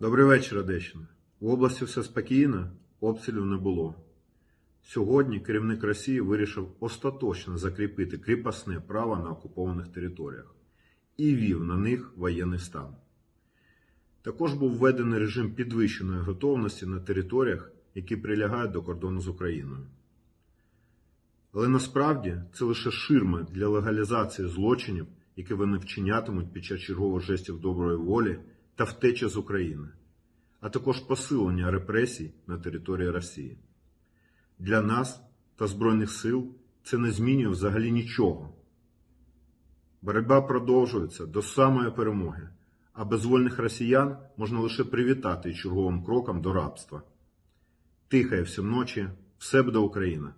Добрий вечір, Одещина. В області все спокійно, обстрілів не було. Сьогодні керівник Росії вирішив остаточно закріпити кріпосне право на окупованих територіях і вів на них воєнний стан. Також був введений режим підвищеної готовності на територіях, які прилягають до кордону з Україною. Але насправді це лише ширма для легалізації злочинів, які вони вчинятимуть під час чергових жестів доброї волі та втечі з України, а також посилення репресій на території Росії. Для нас та Збройних сил це не змінює взагалі нічого. Боротьба продовжується до самої перемоги, а безвольних росіян можна лише привітати черговим кроком до рабства. Тихає всю ночі, все буде Україна!